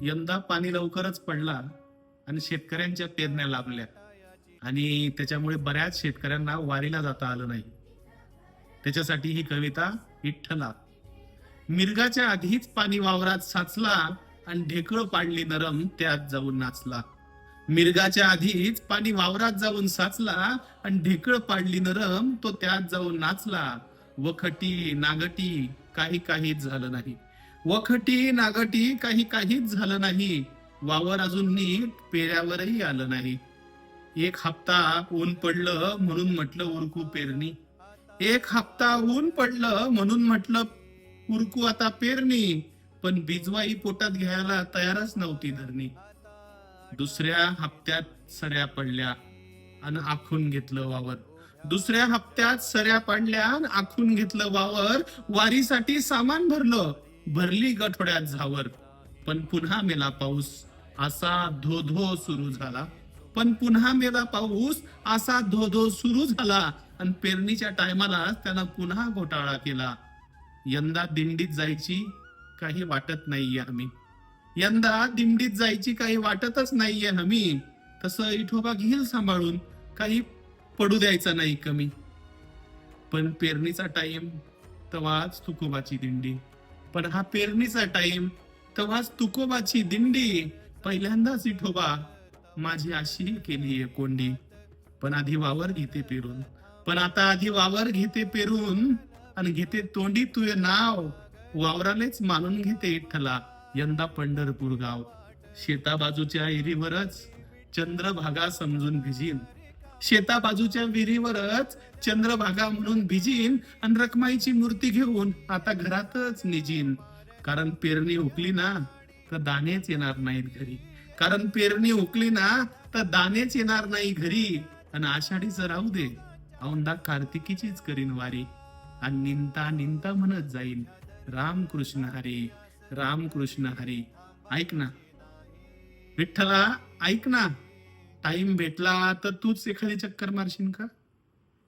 यंदा पाणी लवकरच पडला आणि शेतकऱ्यांच्या पेरण्या लाभल्या आणि त्याच्यामुळे बऱ्याच शेतकऱ्यांना वारीला जाता आलं नाही. त्याच्यासाठी ही कविता विठ्ठला. मिरगाच्या आधीच पाणी वावरात साचला आणि ढेकळ पाडली नरम त्यात जाऊन नाचला. मिरगाच्या आधीच पाणी वावरात जाऊन साचला आणि ढेकळ पाडली नरम तो त्यात जाऊन नाचला. वखटी नागटी काही काहीच झालं नाही. वखटी नागटी काही काहीच झालं नाही. वावर अजून नीट पेऱ्यावरही आलं नाही. एक हप्ता ऊन पडलं म्हणून म्हटलं उरकू पेरणी. एक हप्ता ऊन पडलं म्हणून म्हटलं उरकू आता पेरणी. पण बिजवाई पोटात घ्यायला तयारच नव्हती धरणी. दुसऱ्या हप्त्यात सऱ्या पडल्या आणि आखून घेतलं वावर. दुसऱ्या हप्त्यात सऱ्या पडल्या आखून घेतलं वावर. वारीसाठी सामान भरलं. भरली गठोड्यात झावर. पण पुन्हा मेला पाऊस असा धो धो सुरू झाला. पण पुन्हा मेला पाऊस असा धो धो सुरू झाला. आणि पेरणीच्या टायमाला त्यानं पुन्हा घोटाळा केला. यंदा दिंडीत जायची काही वाटत नाहीये आम्ही यंदा दिंडीत जायची काही वाटतच नाहीये हमी. तसं इठोबा घेईल सांभाळून. काही पडू द्यायचा नाही कमी. पण पेरणीचा टाइम तवाच तुकोबाची दिंडी. पण हा पेरणीचा टाइम तेव्हाच तुकोबाची दिंडी. पहिल्यांदाच इठोबा माझी अशी केली कोंडी. पण आधी वावर घेते पेरून. पण आता आधी वावर घेते पेरून आणि घेते तोंडी तुझे नाव. वावरालेच मानून घेते इठ्ठला यंदा पंढरपूर गाव. शेता बाजूच्या चंद्रभागा समजून भिजीन. शेता बाजूच्या विहिरीवरच चंद्रभागा म्हणून भिजीन आणि रखमाईची मूर्ती घेऊन आता घरातच निजीन. कारण पेरणी हुकली ना तर दाणेच येणार नाहीत घरी. कारण पेरणी उकली ना तर दाणेच येणार नाही घरी. आणि आषाढीच राहू दे. औंदा कार्तिकीचीच करीन वारी. आणि निंता निंता म्हणत जाईन रामकृष्ण हरी रामकृष्ण हरी. ऐक ना. विठ्ठला ऐक ना. टाइम भेटला तर तूच एखादी चक्कर मारशील का?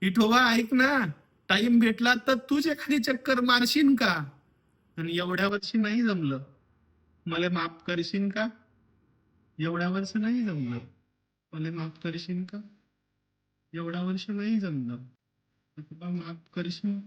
विठोबा ऐक ना. टाइम भेटला तर तूच एखादी चक्कर मारशील का? आणि एवढ्या वर्षी नाही जमलं. मला माफ करशील का? एवढ्या वर्ष नाही जमलं. मला माफ करशील का? एवढ्या वर्ष नाही जमलं. माफ करशील?